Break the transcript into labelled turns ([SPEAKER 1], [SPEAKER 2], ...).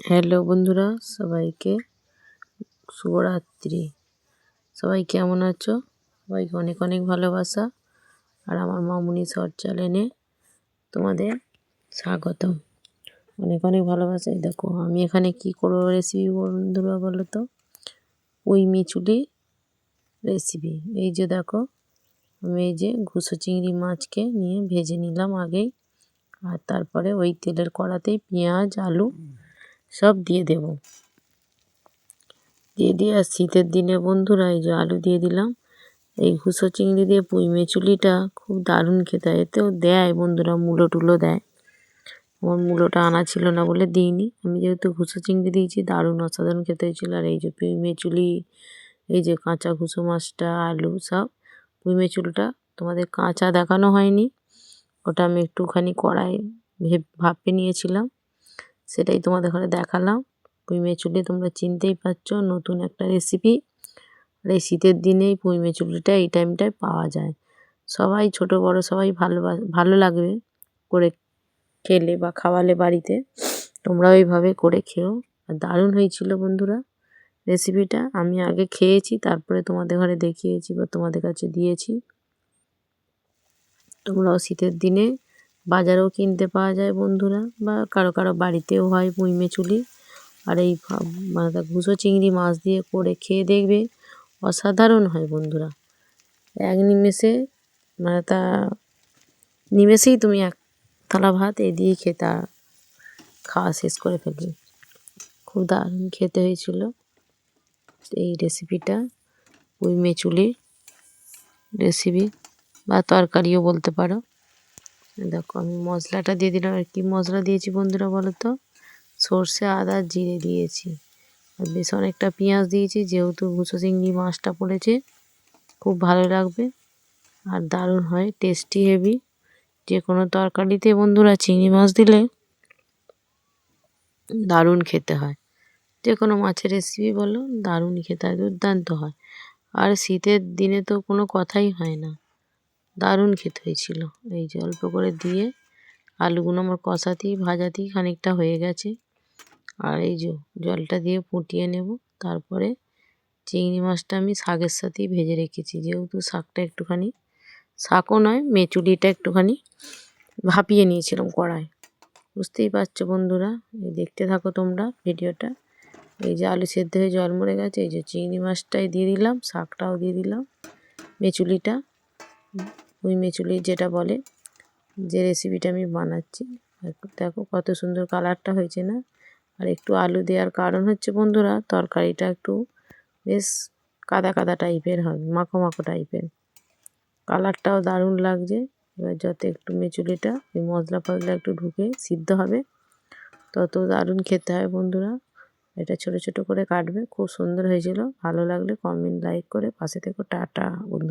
[SPEAKER 1] Hello বন্ধুরা, সবাইকে শুভরাত্রি। সবাই কেমন আছো? সবাইকে অনেক অনেক ভালোবাসা। আর আমার মামুনি শর্ট চ্যানেলে তোমাদের স্বাগতম। অনেক অনেক ভালোবাসা। দেখো, আমি এখানে কি করব রেসিপি বন্ধুরা বলো তো? ওই মিচুলি রেসিপি এই যে দেখো, আমি এই যে ঘুষো চিংড়ি মাছকে নিয়ে ভেজে নিলাম আগেই। আর তারপরে ওই তেলের কড়াতেই পেঁয়াজ, আলু সব দিয়ে দেব। দিয়ে দিয়ে আর শীতের দিনে বন্ধুরা এই যে আলু দিয়ে দিলাম। এই ঘুষো চিংড়ি দিয়ে পুঁই মেচুলিটা খুব দারুণ খেতে হয়। এতেও দেয় বন্ধুরা মূলো টুলো দেয়। আমার মূলোটা আনা ছিল না বলে দিইনি। আমি যেহেতু ঘুষো চিংড়ি দিয়েছি, দারুণ অসাধারণ খেতে হয়েছিল। আর এই যে পুঁই মেচুলি, এই যে কাঁচা ঘুষো মাছটা, আলু সব, পুঁই মেচুলটা তোমাদের কাঁচা দেখানো হয়নি। ওটা আমি একটুখানি কড়াই ভাপে নিয়েছিলাম। সেটাই তোমাদের ঘরে দেখালাম। পুঁই মেচুলি তোমরা চিনতেই পারছ, নতুন একটা রেসিপি আর এই শীতের দিনেই পুঁই মেচুলিটা এই টাইমটায় পাওয়া যায়। সবাই ছোট, বড়, সবাই ভালো ভালো লাগবে করে খেলে বা খাওয়ালে বাড়িতে। তোমরাও এইভাবে করে খেও। আর দারুণ হয়েছিল বন্ধুরা রেসিপিটা আমি আগে খেয়েছি, তারপরে তোমাদের ঘরে দেখিয়েছি বা তোমাদের কাছে দিয়েছি। তোমরাও শীতের দিনে বাজারেও কিনতে পাওয়া যায় বন্ধুরা, বা কারও কারও বাড়িতেও হয় পুঁই মেচুলি। আর এই মানে ঘুষো চিংড়ি মাছ দিয়ে করে খেয়ে দেখবে অসাধারণ হয় বন্ধুরা। এক নিমেষে মানে তা নিমেষেই তুমি এক থালা ভাত এ দিয়েই খেতে খাওয়া শেষ করে ফেলবে। খুব দারুণ খেতে হয়েছিল এই রেসিপিটা পুঁই মেচুলির রেসিপি বা তরকারিও বলতে পারো। দেখো আমি মশলাটা দিয়ে দিলাম। আর কি মশলা দিয়েছি বন্ধুরা বলো তো সর্ষে, আদা, জিরে দিয়েছি। আর বেশ অনেকটা পেঁয়াজ দিয়েছি, যেহেতু ভুসো চিংড়ি মাছটা পড়েছে। খুব ভালো লাগবে। আর দারুণ হয় টেস্টি হেভি যে কোনো তরকারিতে বন্ধুরা চিংড়ি মাছ দিলে দারুণ খেতে হয়। যে কোনো মাছের রেসিপি বলো, দারুণ খেতে হয়, দুর্দান্ত হয়। আর শীতের দিনে তো কোনো কথাই হয় না। দারুণ খেতে হয়েছিল। এই যে অল্প করে দিয়ে আলুগুলো আমার কষাতেই, ভাজাতেই খানিকটা হয়ে গেছে। আর এই যে জলটা দিয়ে ফুটিয়ে নেব। তারপরে চিংড়ি মাছটা আমি শাকের সাথেই ভেজে রেখেছি। যেহেতু শাকটা একটুখানি, শাকও নয় মেচুলিটা একটুখানি ভাপিয়ে নিয়েছিলাম কড়ায়। বুঝতেই পারছ বন্ধুরা, এই দেখতে থাকো তোমরা ভিডিওটা। এই যে আলু সেদ্ধ হয়ে জল মরে গেছে, এই যে চিংড়ি মাছটাই দিয়ে দিলাম, শাকটাও দিয়ে দিলাম মেচুলিটা মেচুলি যেটা বলে, যে রেসিপিটা আমি বানাচ্ছি। দেখো কত সুন্দর কালারটা হয়েছে না? আর একটু আলু দেওয়ার কারণ হচ্ছে বন্ধুরা, তরকারিটা একটু বেশ কাদা কাদা টাইপের হবে, মাখো মাখো টাইপের কালারটাও দারুণ লাগছে। এবার যত একটু মেচুলিটা, ওই মশলা ফসলা একটু ঢুকে সিদ্ধ হবে, তত দারুণ খেতে হয় বন্ধুরা। এটা ছোট ছোট করে কাটবে, খুব সুন্দর হয়েছিল। ভালো লাগলে কমেন্ট লাইক করে পাশে থেকে। টাটা বন্ধু।